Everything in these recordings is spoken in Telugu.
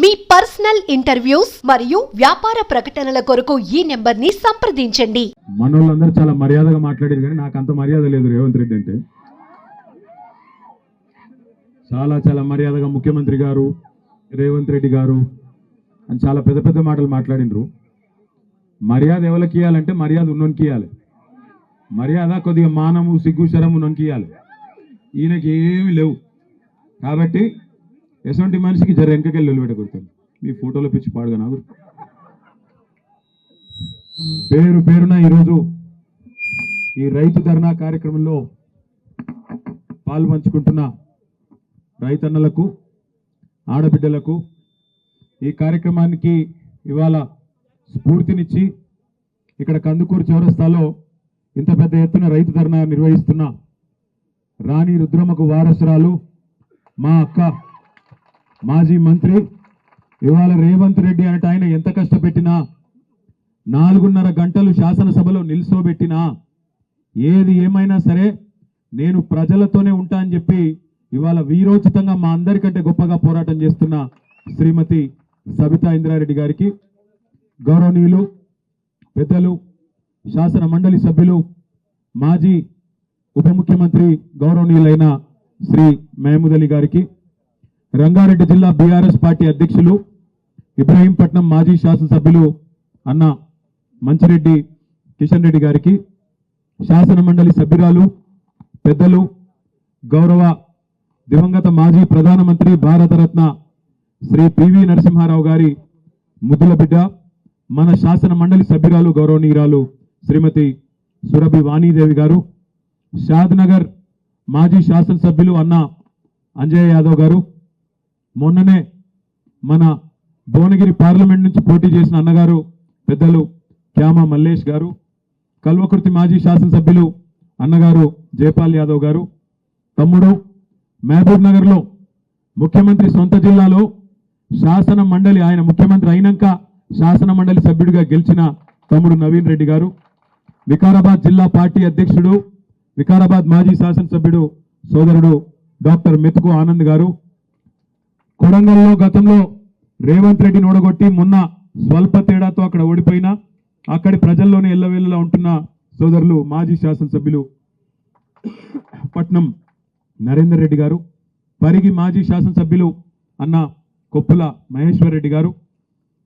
మీ పర్సనల్ ఇంటర్వ్యూస్ మరియు వ్యాపార ప్రకటనల కొరకు ఈ నెంబర్ని సంప్రదించండి. మనోళ్ళందరూ చాలా మర్యాదగా మాట్లాడారు కానీ నాకు అంత మర్యాద లేదు రేవంత్ రెడ్డి అంటే. చాలా చాలా మర్యాదగా ముఖ్యమంత్రి గారు రేవంత్ రెడ్డి గారు అని చాలా పెద్ద పెద్ద మాటలు మాట్లాడినరు. మర్యాద ఎవరికి ఇవ్వాలంటే మర్యాద ఉన్నోనికి ఇవ్వాలి. మర్యాద కొద్దిగా మానము సిగ్గు శరము ఉన్నోనికి ఇవ్వాలి. ఈయనకి ఏమీ లేవు. కాబట్టి ఎటువంటి మనిషికి జర వెనకకెళ్ళి నిలబెట్టకూడతాను మీ ఫోటోలో పిచ్చి పాడుగా నాకు పేరు పేరున ఈరోజు ఈ రైతు ధర్నా కార్యక్రమంలో పాలు పంచుకుంటున్న రైతన్నలకు ఆడబిడ్డలకు ఈ కార్యక్రమానికి ఇవాళ స్ఫూర్తినిచ్చి ఇక్కడ కందుకూరు చౌరస్తాలో ఇంత పెద్ద ఎత్తున రైతు ధర్నా నిర్వహిస్తున్న రాణి రుద్రమ్మకు వారసురాలు మా అక్క మాజీ మంత్రి ఇవాళ రేవంత్ రెడ్డి అంటే ఆయన ఎంత కష్టపెట్టినా నాలుగున్నర గంటలు శాసనసభలో నిల్చోబెట్టినా ఏది ఏమైనా సరే నేను ప్రజలతోనే ఉంటా అని చెప్పి ఇవాళ వీరోచితంగా మా అందరికంటే గొప్పగా పోరాటం చేస్తున్న శ్రీమతి సబితా ఇంద్రారెడ్డి గారికి గౌరవనీయులు పెద్దలు శాసన మండలి సభ్యులు మాజీ ఉప ముఖ్యమంత్రి గౌరవనీయులైన శ్రీ మహమూద్ అలీ గారికి రంగారెడ్డి జిల్లా బీఆర్ఎస్ పార్టీ అధ్యక్షులు ఇబ్రహీంపట్నం మాజీ శాసనసభ్యులు అన్న మంచిరెడ్డి కిషన్ రెడ్డి గారికి శాసన మండలి సభ్యురాలు పెద్దలు గౌరవ దివంగత మాజీ ప్రధానమంత్రి భారతరత్న శ్రీ పివి నరసింహారావు గారి ముద్దుల బిడ్డ మన శాసన మండలి సభ్యురాలు గౌరవనీయురాలు శ్రీమతి సురభి వాణీదేవి గారు షాద్ నగర్ మాజీ శాసనసభ్యులు అన్న అంజయ్ యాదవ్ గారు మొన్ననే మన భువనగిరి పార్లమెంట్ నుంచి పోటీ చేసిన అన్నగారు పెద్దలు క్యామ మల్లేష్ గారు కల్వకుర్తి మాజీ శాసనసభ్యులు అన్నగారు జయపాల్ యాదవ్ గారు తమ్ముడు మహబూబ్ నగర్లో ముఖ్యమంత్రి సొంత జిల్లాలో శాసన మండలి ఆయన ముఖ్యమంత్రి అయినాక శాసన మండలి సభ్యుడిగా గెలిచిన తమ్ముడు నవీన్ రెడ్డి గారు వికారాబాద్ జిల్లా పార్టీ అధ్యక్షుడు వికారాబాద్ మాజీ శాసనసభ్యుడు సోదరుడు డాక్టర్ మెతుకు ఆనంద్ గారు కొడంగల్లో గతంలో రేవంత్ రెడ్డిని ఓడగొట్టి మొన్న స్వల్ప తేడాతో అక్కడ ఓడిపోయినా అక్కడి ప్రజల్లోనే ఎల్లవేళలా ఉంటున్న సోదరులు మాజీ శాసనసభ్యులు పట్నం నరేందర్ రెడ్డి గారు పరిగి మాజీ శాసనసభ్యులు అన్న కొప్పుల మహేశ్వర్ రెడ్డి గారు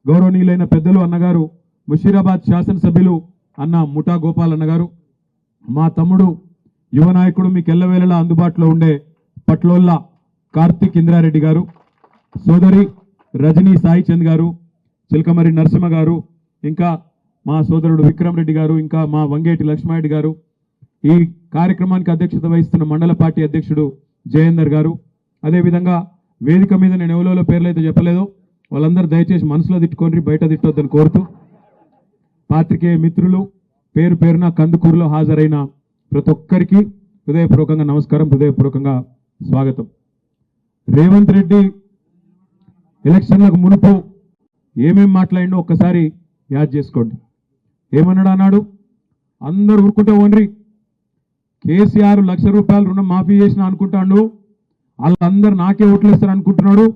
గౌరవనీయులైన పెద్దలు అన్నగారు ముషీరాబాద్ శాసనసభ్యులు అన్న ముఠా గోపాల్ అన్నగారు మా తమ్ముడు యువ నాయకుడు మీకు ఎల్లవేళలా అందుబాటులో ఉండే పట్లోల్లా కార్తిక్ ఇంద్రారెడ్డి గారు సోదరి రజనీ సాయి చంద్ గారు చిలకమరి నరసింహ గారు ఇంకా మా సోదరుడు విక్రమ్ రెడ్డి గారు ఇంకా మా వంగేటి లక్ష్మారెడ్డి గారు ఈ కార్యక్రమానికి అధ్యక్షత వహిస్తున్న మండల పార్టీ అధ్యక్షుడు జయేందర్ గారు. అదేవిధంగా వేదిక మీద నేను ఎవరో పేర్లు అయితే చెప్పలేదో వాళ్ళందరూ దయచేసి మనసులో తిట్టుకొని బయట తిట్టొద్దని కోరుతూ పాత్రికేయ మిత్రులు పేరు పేరున కందుకూరులో హాజరైన ప్రతి ఒక్కరికి హృదయపూర్వకంగా నమస్కారం హృదయపూర్వకంగా స్వాగతం. రేవంత్ రెడ్డి ఎలక్షన్లకు మునుపు ఏమేమి మాట్లాడినో ఒక్కసారి యాద్ చేసుకోండి. ఏమన్నాడు అన్నాడు? అందరు ఊరుకుంటా ఓన్రి. కేసీఆర్ లక్ష రూపాయలు రుణం మాఫీ చేసిన అనుకుంటాడు. వాళ్ళందరూ నాకే ఓట్లేస్తారు అనుకుంటున్నాడు.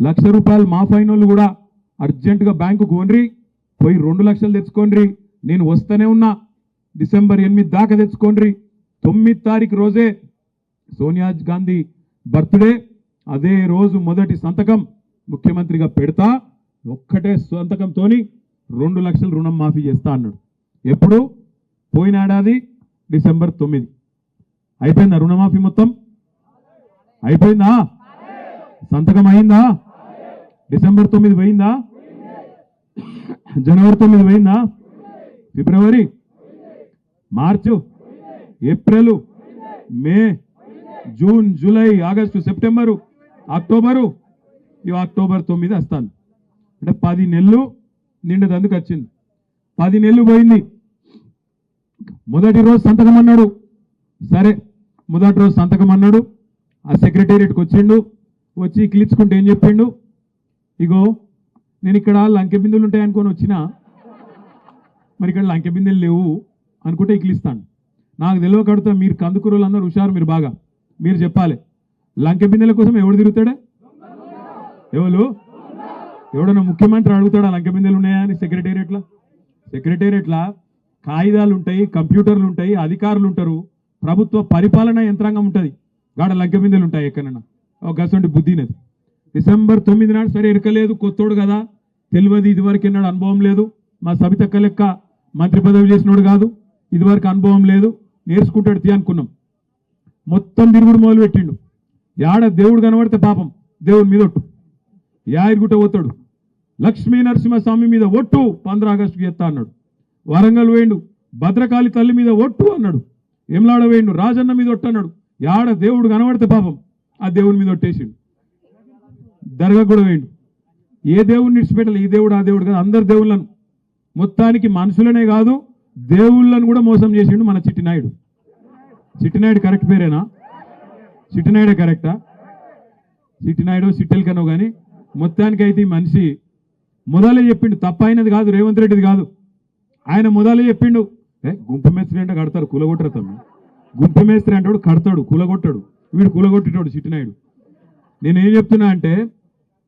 లక్ష రూపాయలు మాఫీ అయిన వాళ్ళు కూడా అర్జెంటుగా బ్యాంకుకు ఓన్రి. పోయి రెండు లక్షలు తెచ్చుకోండి నేను వస్తూనే ఉన్నా. డిసెంబర్ ఎనిమిది దాకా తెచ్చుకోండి తొమ్మిది తారీఖు రోజే సోనియా గాంధీ బర్త్డే. అదే రోజు మొదటి సంతకం. ముఖ్యమంత్రిగా పెడతా ఒక్కటే సంతకంతోని రెండు లక్షల రుణం మాఫీ చేస్తా అన్నాడు. ఎప్పుడు? పోయిన ఏడాది డిసెంబర్ తొమ్మిది. అయిపోయిందా రుణమాఫీ మొత్తం? అయిపోయిందా? సంతకం అయిందా? డిసెంబర్ తొమ్మిది పోయిందా? జనవరి తొమ్మిది పోయిందా? ఫిబ్రవరి? March? April? May? June July August September? October? ఇవి అక్టోబర్ తొమ్మిది వస్తాను అంటే పది నెలలు నిండదందుకు వచ్చింది. పది నెలలు పోయింది. మొదటి రోజు సంతకం అన్నాడు. సరే మొదటి రోజు సంతకం అన్నాడు. ఆ సెక్రటేరియట్కి వచ్చిండు. వచ్చి కిలిచుకుంటే ఏం చెప్పిండు? ఇగో నేను ఇక్కడ లంకె బిందులు ఉంటాయి అనుకొని వచ్చిన మరి ఇక్కడ లంకె బిందెలు లేవు అనుకుంటే ఇకిలిస్తాను నాకు తెలియకడితే మీరు కందుకూరులు అందరూ హుషారు మీరు బాగా. మీరు చెప్పాలి. లంకె బిందెల కోసం ఎవడు తిరుగుతాడే? ఎవరు? ఎవడన్నా ముఖ్యమంత్రి అడుగుతాడా? లంక బిందెలు ఉన్నాయా అని సెక్రటేరియట్లా? సెక్రటేరియట్లా కాగితాలు ఉంటాయి కంప్యూటర్లు ఉంటాయి అధికారులు ఉంటారు. ప్రభుత్వ పరిపాలన యంత్రాంగం ఉంటుంది. గాడ లంక బిందెలు ఉంటాయి ఎక్కడన్నా. ఒక గసంటి బుద్ధినది డిసెంబర్ తొమ్మిది నాడు సరే ఎరకలేదు కొత్తోడు కదా. తెలియదు ఇదివరకు ఎన్నాడు అనుభవం లేదు. మా సబితక్క లెక్క మంత్రి పదవి చేసినోడు కాదు. ఇదివరకు అనుభవం లేదు. నేర్చుకుంటాడు తీ అనుకున్నాం. మొత్తం తిరుగుడు మొదలు పెట్టిండు యాడ దేవుడు కనబడితే పాపం. దేవుడి మీదొట్టు యాయిరుగుట్ట పోతాడు. లక్ష్మీ నరసింహస్వామి మీద ఒట్టు పంద్ర ఆగస్టుకి ఎత్తా అన్నాడు. వరంగల్ వేయండు భద్రకాళి తల్లి మీద ఒట్టు అన్నాడు. ఎమ్లాడ వేయండు రాజన్న మీద ఒట్టు అన్నాడు. యాడ దేవుడు కనబడితే పాపం ఆ దేవుడి మీద ఒట్టేసిండు. దర్గా కూడా వేయండు. ఏ దేవుడిని విడిచిపెట్టాలి ఈ దేవుడు ఆ దేవుడు కాదు అందరు దేవుళ్ళను. మొత్తానికి మనుషులనే కాదు దేవుళ్ళను కూడా మోసం చేసిండు మన చిట్టినాయుడు చిట్టినాయుడు కరెక్ట్ పేరేనా? చిట్టినాయుడే కరెక్టా? చిట్టినాయుడు సిట్టెలకనో కానీ అయితే ఈ మనిషి మొదలే చెప్పిండు తప్పైనది కాదు రేవంత్ రెడ్డిది కాదు. ఆయన మొదలే చెప్పిండు. ఏ గుంపు మేస్త్రి అంటే కడతారు కులగొట్టరు తమ్ము గుంపు మేస్త్రి అంటాడు కడతాడు కులగొట్టాడు. వీడు కులగొట్టేటోడు చిట్టినాయుడు. నేనేం చెప్తున్నా అంటే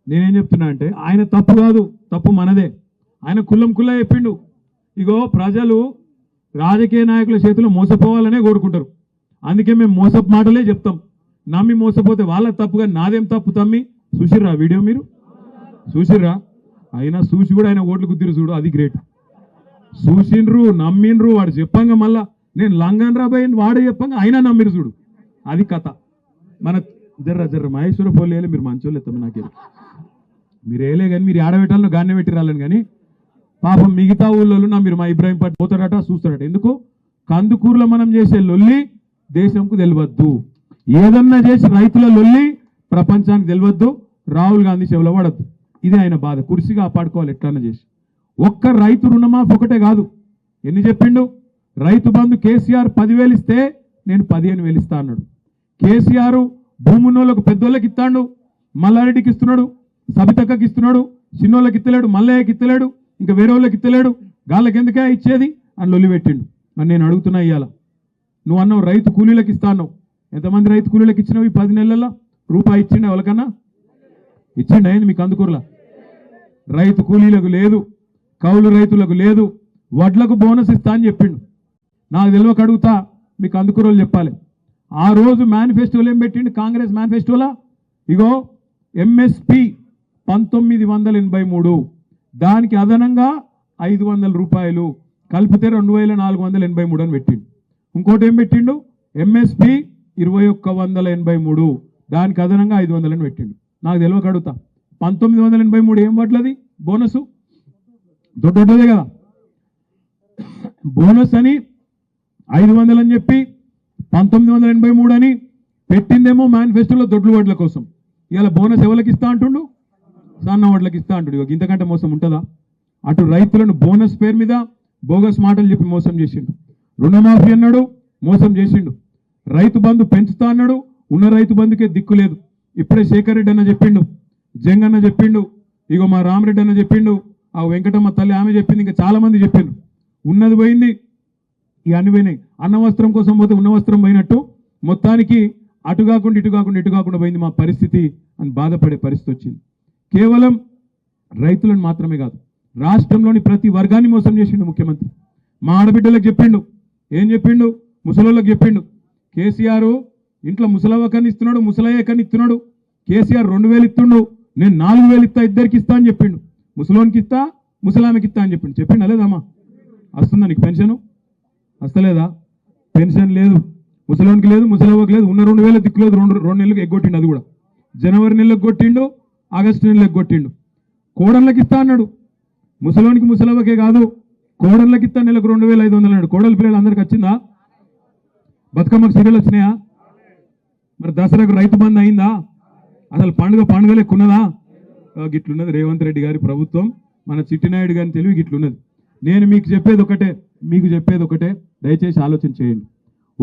నేనేం చెప్తున్నా అంటే ఆయన తప్పు కాదు తప్పు మనదే. ఆయన కుల్లం కుల్ల చెప్పిండు. ఇగో ప్రజలు రాజకీయ నాయకుల చేతిలో మోసపోవాలనే కోరుకుంటారు. అందుకే మేము మోసపు మాటలే చెప్తాం. నమ్మి మోసపోతే వాళ్ళ తప్పుగా నాదేం తప్పు తమ్మి? చూసిర్రా వీడియో మీరు? చూసిర్రా? అయినా చూసి కూడా ఆయన ఓట్లు కుదిరి చూడు అది గ్రేట్ చూసిండ్రు నమ్మిండ్రు వాడు చెప్పంగా మళ్ళా నేను లంగన్ రాబోయే వాడే చెప్పంగా అయినా నమ్మిరు చూడు. అది కథ. మన జర్ర జర్ర మహేశ్వర పోలేలే మీరు మంచోళ్ళు ఎత్తమ్మ నాకే. మీరు వేయలే కానీ మీరు ఆడబెట్టాలను గాన్నే పెట్టి రాలని కానీ పాపం మిగతా ఊళ్ళో నా మీరు మా ఇబ్రాహీం పట్టు పోతాడట చూస్తాడట. ఎందుకు? కందుకూరులో మనం చేసే లొల్లి దేశంకు తెలియద్దు ఏదన్నా చేసి రైతుల లొల్లి ప్రపంచానికి తెలియద్దు రాహుల్ గాంధీ చెవులో పడద్దు. ఇది ఆయన బాధ. కురిసిగా కాపాడుకోవాలి ఎట్లన్నా చేసి. ఒక్క రైతు రుణమాఫీ ఒకటే కాదు. ఎన్ని చెప్పిండు? రైతు బంధు కేసీఆర్ పదివేలు ఇస్తే నేను పదిహేను వేలు ఇస్తా అన్నాడు. కేసీఆర్ భూమున్నోళ్ళకు పెద్దోళ్ళకి ఇస్తాడు. మల్లారెడ్డికి ఇస్తున్నాడు. సబితక్కకి ఇస్తున్నాడు. చిన్నోళ్ళకి ఇత్తలేడు. మల్లయ్యకి ఇస్తలేడు ఇంకా వేరే వాళ్ళకి ఇత్తలేడు. గాళ్ళకి ఎందుకే ఇచ్చేది? అని లొల్లిపెట్టిండు మరి నేను అడుగుతున్నా ఇవాళ నువ్వు అన్నావు రైతు కూలీలకు ఇస్తా అన్నావు. ఎంతమంది రైతు కూలీలకు ఇచ్చినావు ఈ పది నెలల్లో? రూపాయి ఇచ్చిండే ఎవరికన్నా? ఇచ్చిండు అయింది మీకు అందుకూరలా? రైతు కూలీలకు లేదు కౌలు రైతులకు లేదు వడ్లకు బోనస్ ఇస్తా అని చెప్పిండు. నాకు తెలియక అడుగుతా మీకు అందుకురోలు చెప్పాలి. ఆ రోజు మేనిఫెస్టోలు ఏం పెట్టిండు? కాంగ్రెస్ మేనిఫెస్టోలా ఇగో ఎంఎస్పి పంతొమ్మిది వందల ఎనభై మూడు. దానికి అదనంగా ఐదు వందల రూపాయలు కలిపితే రెండు వేల నాలుగు వందల ఎనభై మూడు అని పెట్టిండు. ఇంకోటి ఏం పెట్టిండు? ఎంఎస్పి ఇరవై ఒక్క వందల ఎనభై మూడు. దానికి అదనంగా ఐదు వందలని పెట్టిండు. నాకు తెలియక అడుగుతా. పంతొమ్మిది వందల ఎనభై మూడు ఏం పట్లది బోనస్. దొడ్డదే కదా. బోనస్ అని ఐదు వందలు అని చెప్పి పంతొమ్మిది వందల ఎనభై మూడు అని పెట్టిందేమో మేనిఫెస్టోలో దొడ్లు వడ్ల కోసం. ఇవాళ బోనస్ ఎవరికి ఇస్తా అంటుండు? సన్న వడ్లకి ఇస్తా అంటుండు. ఇంతకంటే మోసం ఉంటుందా? అటు రైతులను బోనస్ పేరు మీద బోగస్ మాటలు చెప్పి మోసం చేసిండు. రుణమాఫీ అన్నాడు మోసం చేసిండు. రైతు బంధు పెంచుతా అన్నాడు ఉన్న రైతు బంధుకే దిక్కు లేదు. ఇప్పుడే శేఖర్ రెడ్డి అన్న చెప్పిండు జంగన్న చెప్పిండు ఇగో మా రామరెడ్డి అన్న చెప్పిండు ఆ వెంకటమ్మ తల్లి ఆమె చెప్పింది ఇంకా చాలామంది చెప్పిండు ఉన్నది పోయింది ఇక అన్ని పోయినాయి. అన్న వస్త్రం కోసం పోతే ఉన్న వస్త్రం పోయినట్టు. మొత్తానికి అటు కాకుండా ఇటు కాకుండా ఇటు కాకుండా పోయింది మా పరిస్థితి అని బాధపడే పరిస్థితి వచ్చింది. కేవలం రైతులను మాత్రమే కాదు రాష్ట్రంలోని ప్రతి వర్గాన్ని మోసం చేసిండు ముఖ్యమంత్రి. మా ఆడబిడ్డలకు చెప్పిండు ఏం చెప్పిండు? ముసలోళ్ళకి చెప్పిండు కేసీఆర్ ఇంట్లో ముసలవ్వ కన్నా ఇస్తున్నాడు ముసలయ్యకని ఇస్తున్నాడు కేసీఆర్ రెండు వేలు ఇస్తుండు నేను నాలుగు వేలు ఇస్తా ఇద్దరికి ఇస్తా అని చెప్పిండు. ముసలోనికి ఇస్తా ముసలామెకి ఇస్తా అని చెప్పిండు. చెప్పిండు లేదమ్మా వస్తుందా నీకు పెన్షను? వస్తలేదా? పెన్షన్ లేదు. ముసలోనికి లేదు ముసలవ్వకి లేదు. ఉన్న రెండు వేల దిక్కులేదు రెండు రెండు నెలలకు ఎగ్గొట్టిండు అది కూడా. జనవరి నెలకు కొట్టిండు ఆగస్టు నెలలకు కొట్టిండు. కోడళ్ళకి ఇస్తా అన్నాడు. ముసలోనికి ముసలవ్వకే కాదు. కోడళ్ళకి ఇస్తా నెలకు రెండు వేల ఐదు వందలు అన్నాడు. కోడల పిల్లలు అందరికి వచ్చిందా? బతుకమ్మకు సీరియల్ వచ్చినాయా? మరి దసరాకు రైతు బంద్ అయిందా? అసలు పండుగ పండుగ లెక్కున్నదా గిట్లున్నది. రేవంత్ రెడ్డి గారి ప్రభుత్వం మన చిట్టినాయుడు గారిని తెలివి గిట్లున్నది నేను మీకు చెప్పేది ఒకటే మీకు చెప్పేది ఒకటే దయచేసి ఆలోచన చేయండి.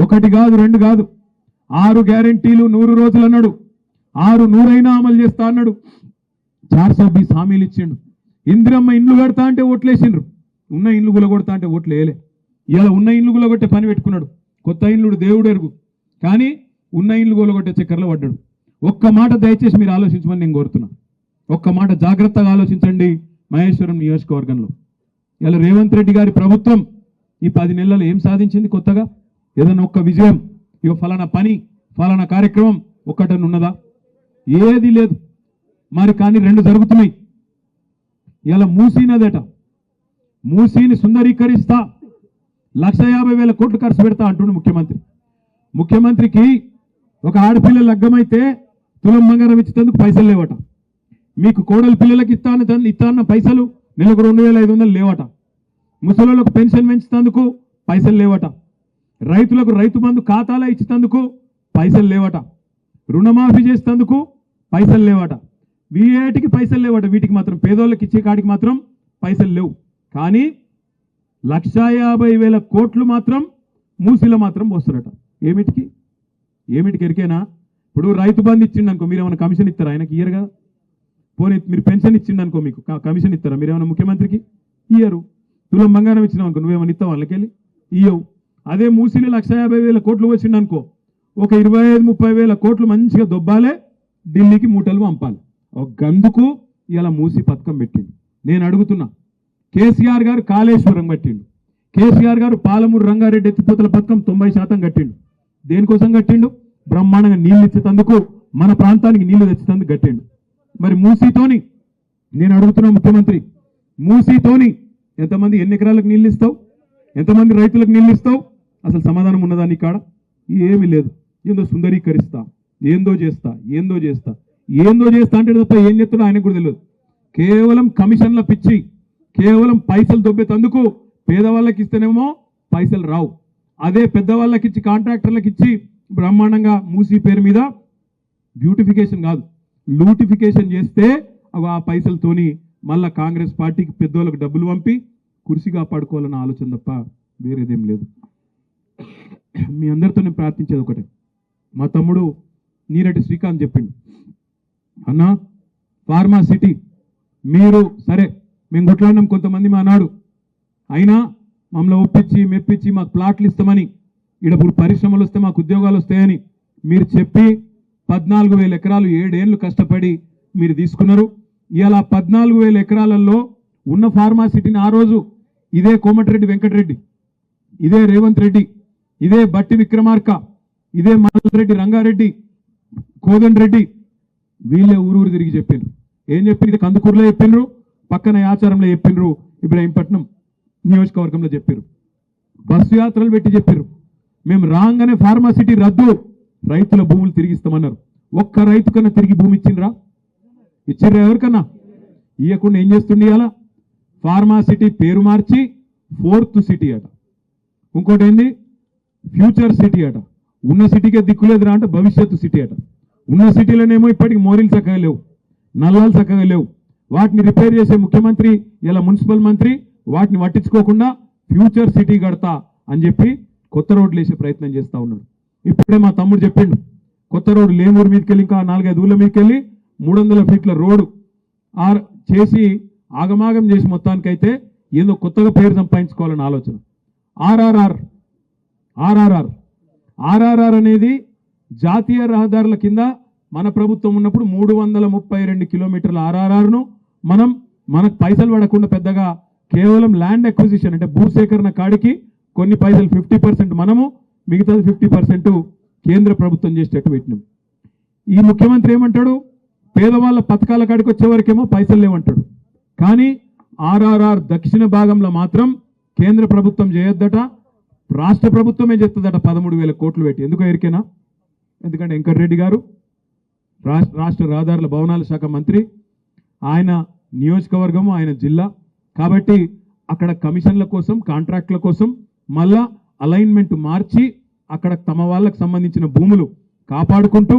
ఒకటి కాదు రెండు కాదు. ఆరు గ్యారెంటీలు నూరు రోజులు అన్నాడు. ఆరు నూరైనా అమలు చేస్తా అన్నాడు. చార్ సో హామీలు ఇచ్చిండు. ఇందిరమ్మ ఇండ్లు కడతా అంటే ఓట్లేసిండ్రు. ఉన్న ఇండ్లు గులగొడతా అంటే ఓట్లు వేయలే. ఇలా ఉన్న ఇండ్లు గులగొట్టే పని పెట్టుకున్నాడు. కొత్త ఇండ్లుడు దేవుడు ఎరుగు కానీ ఉన్న ఇండ్లు గులగొట్టే చక్కెరలో పడ్డాడు. ఒక్క మాట దయచేసి మీరు ఆలోచించమని నేను కోరుతున్నా. ఒక్క మాట జాగ్రత్తగా ఆలోచించండి మహేశ్వరం నియోజకవర్గంలో. ఇలా రేవంత్ రెడ్డి గారి ప్రభుత్వం ఈ పది నెలలు ఏం సాధించింది కొత్తగా? ఏదైనా ఒక్క విజయం ఇక ఫలానా పని ఫలానా కార్యక్రమం ఒక్కటని ఉన్నదా? ఏది లేదు. మరి కానీ రెండు జరుగుతున్నాయి. ఇలా మూసీనదట. మూసీని సుందరీకరిస్తా. లక్ష యాభై వేల కోట్లు ఖర్చు పెడతా అంటుండు ముఖ్యమంత్రి. ముఖ్యమంత్రికి ఒక ఆడపిల్ల లగ్గమైతే తులం బంగారం ఇచ్చేందుకు పైసలు లేవట. మీకు కోడలు పిల్లలకి ఇస్తాను ఇస్తాన్న పైసలు నెలకు రెండు వేల ఐదు వందలు లేవట. ముసలోళ్ళకు పెన్షన్ పెంచుతందుకు పైసలు లేవట. రైతులకు రైతు బంధు ఖాతాలో ఇచ్చేందుకు పైసలు లేవట. రుణమాఫీ చేసేందుకు పైసలు లేవట. వీటికి పైసలు లేవట. వీటికి మాత్రం పేదోళ్ళకి ఇచ్చే కాడికి మాత్రం పైసలు లేవు. కానీ లక్షా యాభై వేల కోట్లు మాత్రం మూసిలో మాత్రం పోస్తారట. ఏమిటికి? ఏమిటికి ఎరికేనా ఇప్పుడు రైతు బంధు ఇచ్చిండు అనుకో మీరు ఏమైనా కమిషన్ ఇస్తారా? ఆయనకి ఇయ్యరు కదా పోనీ మీరు పెన్షన్ ఇచ్చిండు అనుకో మీకు కమిషన్ ఇస్తారా? మీరు ఏమైనా ముఖ్యమంత్రికి? ఇయ్యరు. తులం బంగారం ఇచ్చినావు అనుకో నువ్వేమైనా ఇస్తావు వాళ్ళకెళ్ళి? ఇయ్యవు. అదే మూసీని లక్ష యాభై వేల కోట్లు వచ్చిండు అనుకో ఒక ఇరవై ఐదు ముప్పై వేల కోట్లు మంచిగా దొబ్బాలే ఢిల్లీకి మూటలు పంపాలి. ఒక గందుకు ఇలా మూసి పథకం పెట్టిండు. నేను అడుగుతున్నా కేసీఆర్ గారు కాళేశ్వరం కట్టిండు. కేసీఆర్ గారు పాలమూరు రంగారెడ్డి ఎత్తిపోతల పథకం తొంభై శాతం కట్టిండు. దేనికోసం కట్టిండు? బ్రహ్మాండంగా నీళ్ళు ఇచ్చేటందుకు మన ప్రాంతానికి నీళ్ళు తెచ్చేటందుకు గట్టిండు మరి మూసీతోని నేను అడుగుతున్నా ముఖ్యమంత్రి మూసీతోని ఎంతమంది ఎన్ని ఎకరాలకు నీళ్ళు ఇస్తావు? ఎంతమంది రైతులకు నీళ్ళు ఇస్తావు? అసలు సమాధానం ఉన్నదాన్ని కాడ? ఏమీ లేదు. ఏందో సుందరీకరిస్తా ఏందో చేస్తా ఏందో చేస్తా. ఏందో చేస్తా అంటే తప్ప ఏం చెప్తున్నా ఆయనకు కూడా తెలియదు. కేవలం కమిషన్ల పిచ్చి కేవలం పైసలు దొబ్బేతందుకు పేదవాళ్ళకి ఇస్తేనేమో పైసలు రావు. అదే పెద్దవాళ్ళకి ఇచ్చి కాంట్రాక్టర్లకు ఇచ్చి బ్రహ్మాండంగా మూసి పేరు మీద బ్యూటిఫికేషన్ కాదు. లూటిఫికేషన్ చేస్తే అవి ఆ పైసలతోని మళ్ళా కాంగ్రెస్ పార్టీకి పెద్దోళ్ళకి డబ్బులు పంపి కుర్చీ కాపాడుకోవాలన్న ఆలోచన తప్ప వేరేదేం లేదు. మీ అందరితో నేను ప్రార్థించేది ఒకటే. మా తమ్ముడు నీరటి శ్రీకాంత్ చెప్పిండు. అన్నా ఫార్మా సిటీ మీరు సరే మేము కొట్లాడినాం కొంతమంది మా నాడు. అయినా మమ్మల్ని ఒప్పించి మెప్పించి మాకు ప్లాట్లు ఇస్తామని ఇప్పుడు పరిశ్రమలు వస్తే మాకు ఉద్యోగాలు వస్తాయని మీరు చెప్పి పద్నాలుగు వేల ఎకరాలు ఏడేళ్ళు కష్టపడి మీరు తీసుకున్నారు. ఇలా పద్నాలుగు వేల ఎకరాలలో ఉన్న ఫార్మాసిటీని ఆ రోజు ఇదే కోమటిరెడ్డి వెంకటరెడ్డి ఇదే రేవంత్ రెడ్డి ఇదే బట్టి విక్రమార్క ఇదే మల్రెడ్డి రంగారెడ్డి కోదండ్ రెడ్డి వీళ్ళే ఊరూరు తిరిగి చెప్పారు ఏం చెప్పారు ఇది కందుకూరులో చెప్పిండ్రు పక్కన ఆచారంలో చెప్పిండ్రు ఇబ్రాహీంపట్నం నియోజకవర్గంలో చెప్పారు బస్సు యాత్రలు పెట్టి చెప్పారు మేము రాగానే ఫార్మాసిటీ రద్దు. రైతుల భూములు తిరిగిస్తామన్నారు. ఒక్క రైతు కన్నా తిరిగి భూమి ఇచ్చిండ్రా? ఇచ్చిండ్రా ఎవరికన్నా? ఇవ్వకుండా ఏం చేస్తుండే అలా ఫార్మాసిటీ పేరు మార్చి ఫోర్త్ సిటీ అట. ఇంకోటి ఏంది? ఫ్యూచర్ సిటీ అట. ఉన్న సిటీకే దిక్కులేదురా అంటే భవిష్యత్తు సిటీ అట. ఉన్న సిటీలోనేమో ఇప్పటికి మోరీలు చక్కగా లేవు. నల్లాలు చక్కగా లేవు. వాటిని రిపేర్ చేసే ముఖ్యమంత్రి ఇలా మున్సిపల్ మంత్రి వాటిని పట్టించుకోకుండా ఫ్యూచర్ సిటీ కడతా అని చెప్పి కొత్త రోడ్లు వేసే ప్రయత్నం చేస్తూ ఉన్నాడు. ఇప్పుడే మా తమ్ముడు చెప్పిండు కొత్త రోడ్డు లేమూరు మీదకి వెళ్ళి ఇంకా నాలుగైదు ఊళ్ళ మీదకి వెళ్ళి మూడు వందల ఫీట్ల రోడ్డు ఆర్ చేసి ఆగమాగం చేసి మొత్తానికైతే ఏదో కొత్తగా పేరు సంపాదించుకోవాలని ఆలోచన. ఆర్ఆర్ఆర్ ఆర్ఆర్ఆర్. ఆర్ఆర్ఆర్ అనేది జాతీయ రహదారుల కింద మన ప్రభుత్వం ఉన్నప్పుడు మూడు వందల ముప్పై రెండు కిలోమీటర్ల ఆర్ఆర్ఆర్ను మనం మనకు పైసలు పడకుండా పెద్దగా కేవలం ల్యాండ్ అక్విజిషన్ అంటే భూసేకరణ కాడికి కొన్ని పైసలు ఫిఫ్టీ పర్సెంట్ మనము మిగతాది ఫిఫ్టీ పర్సెంట్ కేంద్ర ప్రభుత్వం చేసేటట్టు పెట్టినాం. ఈ ముఖ్యమంత్రి ఏమంటాడు? పేదవాళ్ళ పథకాల కాడికి వచ్చేవరకేమో పైసలు లేవంటాడు. కానీ ఆర్ఆర్ఆర్ దక్షిణ భాగంలో మాత్రం కేంద్ర ప్రభుత్వం చేయొద్దట రాష్ట్ర ప్రభుత్వమే చేస్తుందట పదమూడు వేల కోట్లు పెట్టి. ఎందుకో ఎరికేనా? ఎందుకంటే వెంకటరెడ్డి గారు రాష్ట్ర రాష్ట్ర రహదారుల భవనాల శాఖ మంత్రి ఆయన నియోజకవర్గము ఆయన జిల్లా. కాబట్టి అక్కడ కమిషన్ల కోసం కాంట్రాక్ట్ల కోసం మళ్ళా అలైన్మెంట్ మార్చి అక్కడ తమ వాళ్ళకు సంబంధించిన భూములు కాపాడుకుంటూ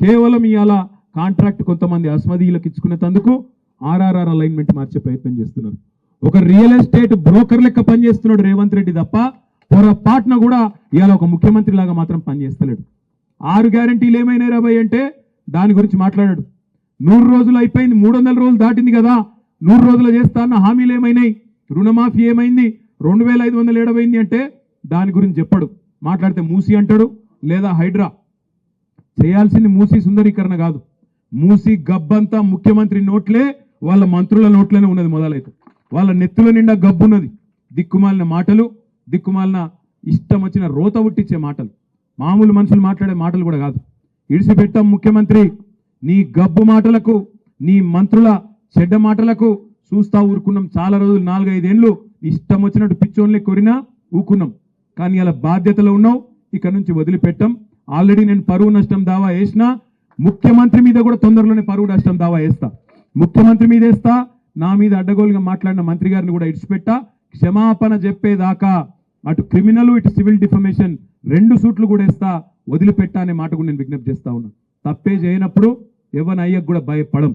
కేవలం ఇవాళ కాంట్రాక్ట్ కొంతమంది అస్మదీయులకు ఇచ్చుకునేందుకు ఆర్ఆర్ఆర్ అలైన్మెంట్ మార్చే ప్రయత్నం చేస్తున్నారు. ఒక రియల్ ఎస్టేట్ బ్రోకర్ లెక్క పనిచేస్తున్నాడు రేవంత్ రెడ్డి తప్ప పొరపాటున కూడా ఇవాళ ఒక ముఖ్యమంత్రి లాగా మాత్రం పనిచేస్తలేడు. ఆరు గ్యారంటీలు ఏమైనా రాబోయ్ అంటే దాని గురించి మాట్లాడాడు. నూరు రోజులు అయిపోయింది మూడు వందల రోజులు దాటింది కదా నూరు రోజులు చేస్తా అన్న హామీలు ఏమైనాయి రుణమాఫీ ఏమైంది రెండు వేల ఐదు వందలు ఏడవైంది అంటే దాని గురించి చెప్పడు. మాట్లాడితే మూసి అంటాడు లేదా హైడ్రా. చేయాల్సింది మూసి సుందరీకరణ కాదు. మూసి గబ్బంతా ముఖ్యమంత్రి నోట్లే వాళ్ళ మంత్రుల నోట్లోనే ఉన్నది మొదలైతే. వాళ్ళ నెత్తుల నిండా గబ్బున్నది. దిక్కుమాలిన మాటలు దిక్కుమాలిన ఇష్టం వచ్చిన రోత ఉట్టించే మాటలు. మామూలు మనుషులు మాట్లాడే మాటలు కూడా కాదు. ఇడిసిపెట్టాం ముఖ్యమంత్రి నీ గబ్బు మాటలకు నీ మంత్రుల చెడ్డ మాటలకు చూస్తా ఊరుకున్నాం చాలా రోజులు నాలుగైదేళ్ళు ఇష్టం వచ్చినట్టు పిచ్చోన్లే కొరినా ఊకున్నాం. కానీ అలా బాధ్యతలో ఉన్నావు ఇక్కడ నుంచి వదిలిపెట్టాం. ఆల్రెడీ నేను పరువు నష్టం దావా వేసినా ముఖ్యమంత్రి మీద కూడా తొందరలోనే పరువు నష్టం దావా వేస్తా. ముఖ్యమంత్రి మీద వేస్తా నా మీద అడ్డగోలుగా మాట్లాడిన మంత్రి గారిని కూడా ఇడిచిపెట్టా. క్షమాపణ చెప్పేదాకా అటు క్రిమినల్ ఇటు సివిల్ డిఫమేషన్ రెండు సూట్లు కూడా వేస్తా వదిలిపెట్టా అనే మాట కూడా నేను విజ్ఞప్తి చేస్తా ఉన్నా. తప్పే చేయనప్పుడు ఎవరిని అయ్యకు కూడా భయపడం.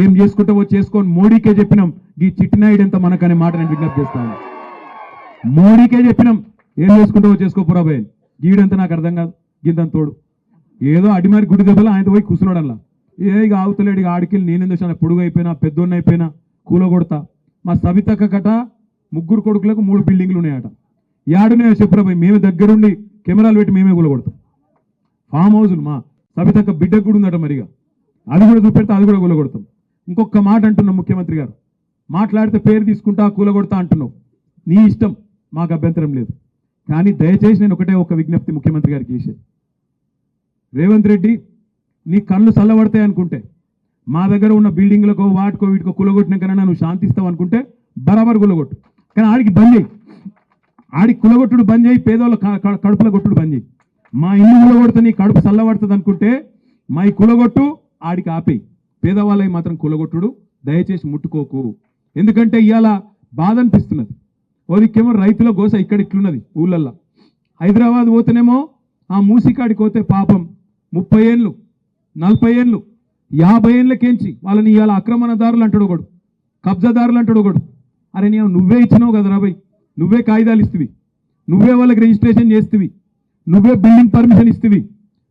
ఏం చేసుకుంటావో చేసుకొని మోడీకే చెప్పినాం. ఈ చిట్టినాయుడు ఎంత మనకనే మాట నేను విజ్ఞప్తి చేస్తాను మోడీకే చెప్పినాం. ఏం చేసుకుంటావో చేసుకోపోరా భయ్ గీడంతా నాకు అర్థం కాదు. గింతంత తోడు. ఏదో అడిమారి గుడి దెబ్బలు ఆయన పోయి కూర్చున్నాడు ఏ ఇక ఆగుతలేడు ఇక ఆడికెళ్ళి నేనేం చేశాను? పొడుగు అయిపోయినా పెద్దోన్న అయిపోయినా కూలగొడతా. మా సవితక్క కట ముగ్గురు కొడుకులకు మూడు బిల్డింగ్లు ఉన్నాయట. యాడున్నాయో చెప్పురాబాయ్ మేమే దగ్గరుండి కెమెరాలు పెట్టి మేమే కూలగొడతాం. ఫామ్ హౌజులు మా సవితక్క బిడ్డకు కూడా ఉందట మరిగా. అది కూడా చూపెడితే అది కూడా కూలగొడతాం. ఇంకొక మాట అంటున్నావు ముఖ్యమంత్రి గారు. మాట్లాడితే పేరు తీసుకుంటా కూలగొడతా అంటున్నావు. నీ ఇష్టం మాకు అభ్యంతరం లేదు. కానీ దయచేసి నేను ఒకటే ఒక విజ్ఞప్తి ముఖ్యమంత్రి గారికి చేసేది. రేవంత్ రెడ్డి నీ కళ్ళు చల్లబడతాయి అనుకుంటే మా దగ్గర ఉన్న బిల్డింగ్లకో వాటికో వీటికో కులగొట్టినాకైనా నువ్వు శాంతిస్తావు అనుకుంటే బరాబర్ కులగొట్టు. కానీ ఆడికి బంద్ చేయి. ఆడికి కులగొట్టుడు బంద్ చేయి పేదోళ్ళ కడుపుల కొట్టుడు బంద్ చేయి. మా ఇల్లు కులగొడితే నీ కడుపు చల్లబడుతుంది అనుకుంటే మా ఈ కులగొట్టు ఆడికి ఆపేయి. పేదవాళ్ళవి మాత్రం కులగొట్టుడు దయచేసి ముట్టుకోకు. ఎందుకంటే ఇవాళ బాధ అనిపిస్తున్నది. ఓదికేమో రైతుల గోస ఇక్కడ ఇట్లున్నది ఊళ్ళల్లో. హైదరాబాద్ పోతేనేమో ఆ మూసికాడికి పోతే పాపం ముప్పై ఏళ్ళు నలభై ఏళ్ళు యాభై ఏళ్ళకేంచి వాళ్ళని ఇవాళ ఆక్రమణదారులు అంటాడు ఒకడు కబ్జాదారులు అంటాడు ఒకడు. అరే నేను నువ్వే ఇచ్చినావు కదా రాబాయ్ నువ్వే కాగితాలు ఇస్తువి. నువ్వే వాళ్ళకి రిజిస్ట్రేషన్ చేస్తువి. నువ్వే బిల్డింగ్ పర్మిషన్ ఇస్తువి.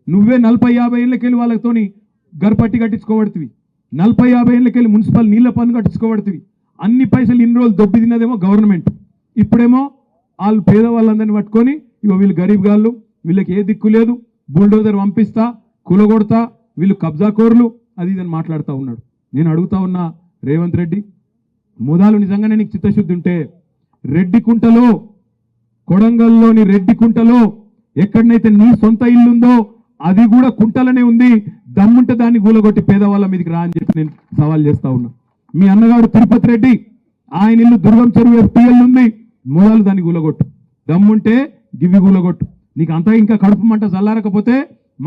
నువ్వే నలభై యాభై ఏళ్ళకెళ్ళి వాళ్ళతోని గర్పట్టి కట్టించుకోబడుతుంది నలభై యాభై ఏళ్ళకెళ్ళి మున్సిపల్ నీళ్ళ పన్ను కట్టించుకోబడుతుంది. అన్ని పైసలు ఇన్ని రోజులు దొబ్బి తిన్నదేమో గవర్నమెంట్. ఇప్పుడేమో వాళ్ళు పేదవాళ్ళందరినీ పట్టుకొని ఇగో వీళ్ళు గరీబ్ గాళ్ళు వీళ్ళకి ఏ దిక్కు లేదు బుల్డోజర్ పంపిస్తా కూలగొడతా వీళ్ళు కబ్జాకోర్లు అది ఇదని మాట్లాడుతూ ఉన్నాడు. నేను అడుగుతా ఉన్నా రేవంత్ రెడ్డి ముదాలు నిజంగానే నీకు చిత్తశుద్ధి ఉంటే రెడ్డి కుంటలో కొడంగల్లోని రెడ్డి కుంటలో ఎక్కడనైతే నీ సొంత ఇల్లుందో అది కూడా కుంటలనే ఉంది. దమ్ముంటే దాన్ని గూలగొట్టి పేదవాళ్ళ మీదకి రా అని చెప్పి నేను సవాల్ చేస్తా ఉన్నా. మీ అన్నగాడు తిరుపతి రెడ్డి ఆయన ఇల్లు దుర్గం చెరువు ఎఫ్టీఎల్ ఉంది మూలాలు దాన్ని గూలగొట్టు. దమ్ముంటే గివి గూలగొట్టు. నీకు అంతా ఇంకా కడుపు మంట చల్లారకపోతే